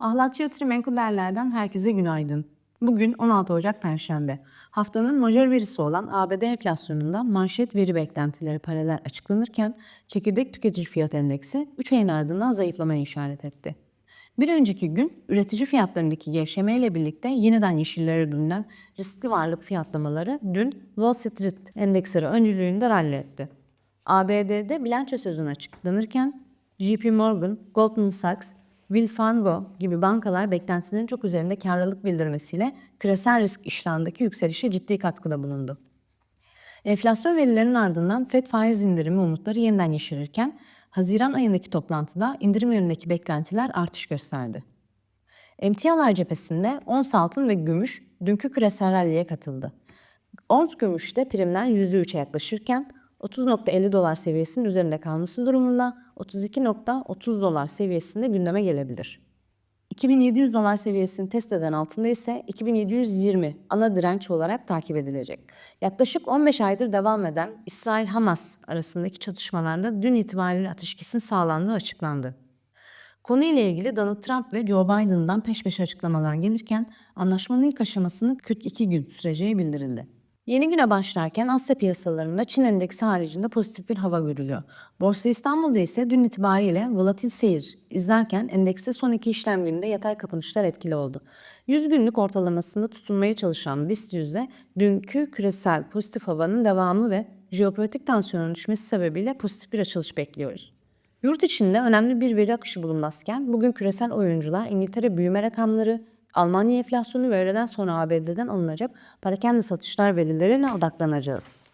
Ahlatçı yatırım menkul değerlerden herkese günaydın. Bugün 16 Ocak Perşembe. Haftanın majör verisi olan ABD enflasyonunda manşet veri beklentileri paralel açıklanırken çekirdek tüketici fiyat endeksi 3 ayın ardından zayıflamaya işaret etti. Bir önceki gün üretici fiyatlarındaki gevşemeyle birlikte yeniden yeşillere dönülen riskli varlık fiyatlamaları dün Wall Street endeksleri öncülüğünde rally etti. ABD'de bilanço sözünü açıklanırken JP Morgan, Goldman Sachs, Will Fargo gibi bankalar beklentilerin çok üzerinde karlılık bildirmesiyle küresel risk iştahındaki yükselişe ciddi katkıda bulundu. Enflasyon verilerinin ardından FED faiz indirimi umutları yeniden yeşerirken Haziran ayındaki toplantıda indirim yönündeki beklentiler artış gösterdi. Emtialar cephesinde ons altın ve gümüş dünkü küresel ralliye katıldı. Ons gümüşte primler %3'e yaklaşırken 30.50 dolar seviyesinin üzerinde kalması durumunda 32.30 dolar seviyesinde gündeme gelebilir. 2700 dolar seviyesini test eden altında ise 2720 ana direnç olarak takip edilecek. Yaklaşık 15 aydır devam eden İsrail-Hamas arasındaki çatışmalarda dün itibariyle ateşkesin sağlandığı açıklandı. Konuyla ilgili Donald Trump ve Joe Biden'dan peş peşe açıklamalar gelirken anlaşmanın ilk aşamasının 42 gün süreceği bildirildi. Yeni güne başlarken Asya piyasalarında Çin endeksi haricinde pozitif bir hava görülüyor. Borsa İstanbul'da ise dün itibariyle volatil seyir izlerken endekste son iki işlem gününde yatay kapanışlar etkili oldu. 100 günlük ortalamasında tutunmaya çalışan BIST yüzde dünkü küresel pozitif havanın devamı ve jeopolitik tansiyonun düşmesi sebebiyle pozitif bir açılış bekliyoruz. Yurt içinde önemli bir veri akışı bulunmazken bugün küresel oyuncular İngiltere büyüme rakamları, Almanya enflasyonu ve öğleden sonra ABD'den alınacak parakende satışlar verilerine odaklanacağız.